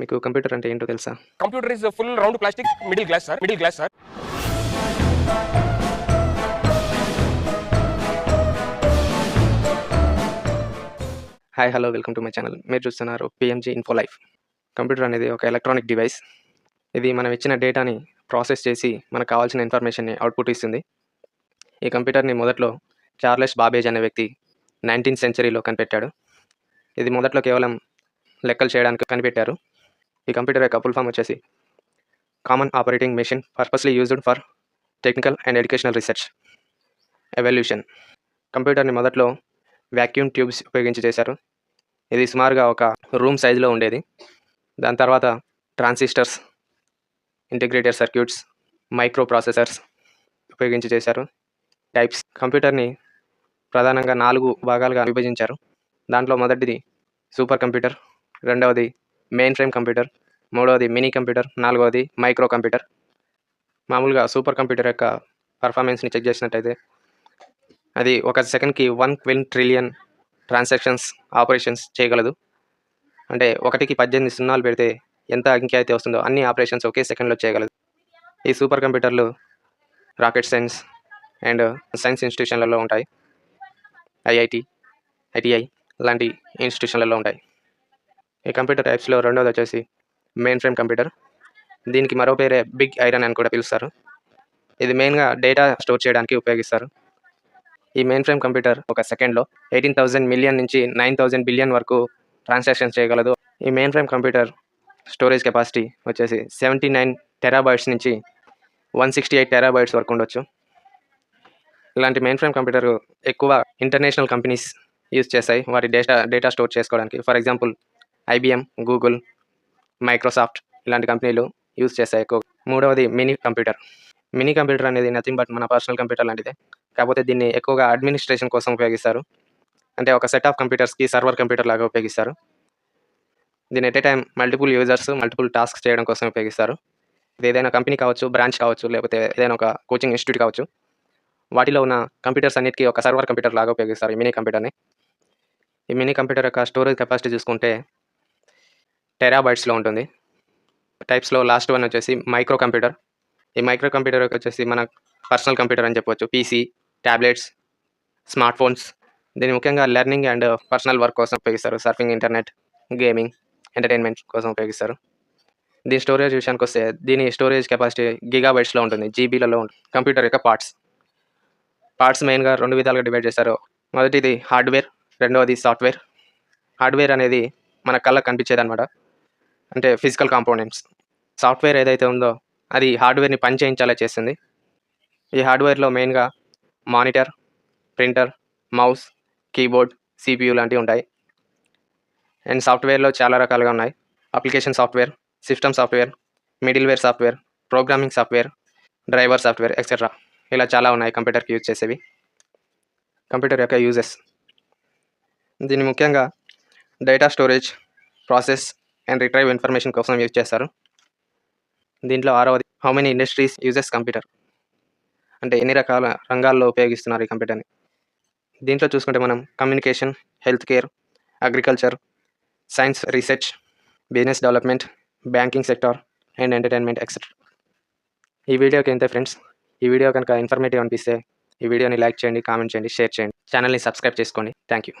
మీకు కంప్యూటర్ అంటే ఏంటో తెలుసా? Computer is full round plastic middle glass sir middle glass sir hi hello welcome to my channel మీరు చూస్తున్నారు పిఎంజీ ఇన్ఫో లైఫ్ కంప్యూటర్ అనేది ఒక ఎలక్ట్రానిక్ డివైస్ ఇది మనం ఇచ్చిన డేటాని ప్రాసెస్ చేసి మనకు కావాల్సిన ఇన్ఫర్మేషన్ని అవుట్పుట్ ఇస్తుంది. ఈ కంప్యూటర్ని మొదట్లో చార్లెస్ బాబేజ్ అనే వ్యక్తి నైన్టీన్త్ సెంచరీలో కనిపెట్టాడు. ఇది మొదట్లో కేవలం లెక్కలు చేయడానికి కనిపెట్టారు. ఈ కంప్యూటర్ యొక్క ఫుల్ ఫామ్ వచ్చేసి common operating machine purposely used for technical and educational research evolution కంప్యూటర్ని మొదట్లో వ్యాక్యూమ్ ట్యూబ్స్ ఉపయోగించి చేశారు. ఇది సుమారుగా ఒక రూమ్ సైజులో ఉండేది. దాని తర్వాత transistors integrated circuits micro processors ఉపయోగించి చేశారు. టైప్స్ కంప్యూటర్ని ప్రధానంగా నాలుగు భాగాలుగా విభజించారు. దాంట్లో మొదటిది సూపర్ కంప్యూటర్ రెండవది మెయిన్ ఫ్రేమ్ కంప్యూటర్ మూడవది మినీ కంప్యూటర్ నాలుగవది మైక్రో కంప్యూటర్. మామూలుగా సూపర్ కంప్యూటర్ యొక్క పర్ఫార్మెన్స్ని చెక్ చేసినట్టయితే అది ఒక సెకండ్కి one quin trillion transactions operations చేయగలదు. అంటే ఒకటికి పద్దెనిమిది సున్నాలు పెడితే ఎంత అంకె అయితే వస్తుందో అన్ని ఆపరేషన్స్ ఒకే సెకండ్లో చేయగలదు. ఈ సూపర్ కంప్యూటర్లు రాకెట్ సైన్స్ అండ్ సైన్స్ ఇన్స్టిట్యూషన్లలో ఉంటాయి. ఐఐటి ఐటిఐ లాంటి ఇన్స్టిట్యూషన్లలో ఉంటాయి. ఈ కంప్యూటర్ టైప్స్లో రెండోది వచ్చేసి మెయిన్ ఫ్రేమ్ కంప్యూటర్ దీనికి మరో పేరే బిగ్ ఐరన్ అని కూడా పిలుస్తారు. ఇది మెయిన్గా డేటా స్టోర్ చేయడానికి ఉపయోగిస్తారు. ఈ మెయిన్ ఫ్రేమ్ కంప్యూటర్ ఒక సెకండ్లో ఎయిటీన్ థౌజండ్ మిలియన్ నుంచి నైన్ థౌజండ్ బిలియన్ వరకు ట్రాన్సాక్షన్స్ చేయగలదు. ఈ main frame computer storage capacity వచ్చేసి సెవెంటీ నైన్ టెరాబైట్స్ నుంచి వన్ సిక్స్టీ ఎయిట్ టెరాబైట్స్ వరకు ఉండొచ్చు. ఇలాంటి మెయిన్ ఫ్రేమ్ కంప్యూటర్ ఎక్కువ ఇంటర్నేషనల్ కంపెనీస్ యూజ్ చేస్తాయి. వాటి డేటా డేటా స్టోర్ చేసుకోవడానికి. For example IBM Google Microsoft ఇలాంటి కంపెనీలు యూజ్ చేస్తాయి ఎక్కువ. మూడవది మినీ కంప్యూటర్. మినీ కంప్యూటర్ అనేది నథింగ్ బట్ మన పర్సనల్ కంప్యూటర్ లాంటిదే. కాకపోతే దీన్ని ఎక్కువగా అడ్మినిస్ట్రేషన్ కోసం ఉపయోగిస్తారు. అంటే ఒక సెట్ ఆఫ్ కంప్యూటర్స్కి సర్వర్ కంప్యూటర్ లాగా ఉపయోగిస్తారు. దీని at a time multiple users multiple task చేయడం కోసం ఉపయోగిస్తారు. ఇది ఏదైనా కంపెనీ కావచ్చు బ్రాంచ్ కావచ్చు లేకపోతే ఏదైనా ఒక కోచింగ్ ఇన్స్టిట్యూట్ కావచ్చు. వాటిలో ఉన్న కంప్యూటర్స్ అన్నిటికీ ఒక సర్వర్ కంప్యూటర్ లాగా ఉపయోగిస్తారు ఈ మినీ కంప్యూటర్ని. ఈ మినీ కంప్యూటర్ యొక్క స్టోరేజ్ కెపాసిటీ చూసుకుంటే టెరాబైట్స్లో ఉంటుంది. టైప్స్లో లాస్ట్ వన్ వచ్చేసి మైక్రో కంప్యూటర్ ఈ మైక్రో కంప్యూటర్ వచ్చేసి మన పర్సనల్ కంప్యూటర్ అని చెప్పొచ్చు. పీసీ ట్యాబ్లెట్స్ స్మార్ట్ ఫోన్స్ దీన్ని ముఖ్యంగా లెర్నింగ్ అండ్ పర్సనల్ వర్క్ కోసం ఉపయోగిస్తారు. సర్ఫింగ్ ఇంటర్నెట్ గేమింగ్ ఎంటర్టైన్మెంట్ కోసం ఉపయోగిస్తారు. దీని స్టోరేజ్ విషయానికి వస్తే దీని స్టోరేజ్ కెపాసిటీ గిగాబైట్స్లో ఉంటుంది. జీబీలలో ఉంటుంది కంప్యూటర్ యొక్క పార్ట్స్. పార్ట్స్ మెయిన్గా రెండు విధాలుగా డివైడ్ చేస్తారు. మొదటిది హార్డ్వేర్ రెండవది సాఫ్ట్వేర్. హార్డ్వేర్ అనేది మన కళ్ళకు కనిపించేది అనమాట అంటే ఫిజికల్ కాంపోనెంట్స్ సాఫ్ట్వేర్ ఏదైతే ఉందో అది హార్డ్వేర్ని పని చేయించేలా చేస్తుంది. ఈ హార్డ్వేర్లో మెయిన్గా monitor printer mouse keyboard CPU లాంటివి ఉంటాయి. అండ్ సాఫ్ట్వేర్లో చాలా రకాలుగా ఉన్నాయి. Application software system software middleware software programming software driver software etcetera ఇలా చాలా ఉన్నాయి కంప్యూటర్కి యూజ్ చేసేవి. కంప్యూటర్ యొక్క యూజెస్ దీన్ని ముఖ్యంగా data storage process and retrieve information కోసం యూజ్ చేస్తారు. దీంట్లో ఆరవది how many industries uses computer అంటే ఎన్ని రకాల రంగాల్లో ఉపయోగిస్తున్నారు ఈ కంప్యూటర్ని దీంట్లో చూసుకుంటే మనం communication health care agriculture science research business development banking sector and entertainment etcetera ఈ వీడియోకి ఎంత ఫ్రెండ్స్ ఈ వీడియో కనుక ఇన్ఫర్మేటివ్ అనిపిస్తే ఈ వీడియోని లైక్ చేయండి కామెంట్ చేయండి షేర్ చేయండి. ఛానల్ని సబ్స్క్రైబ్ చేసుకోండి. Thank you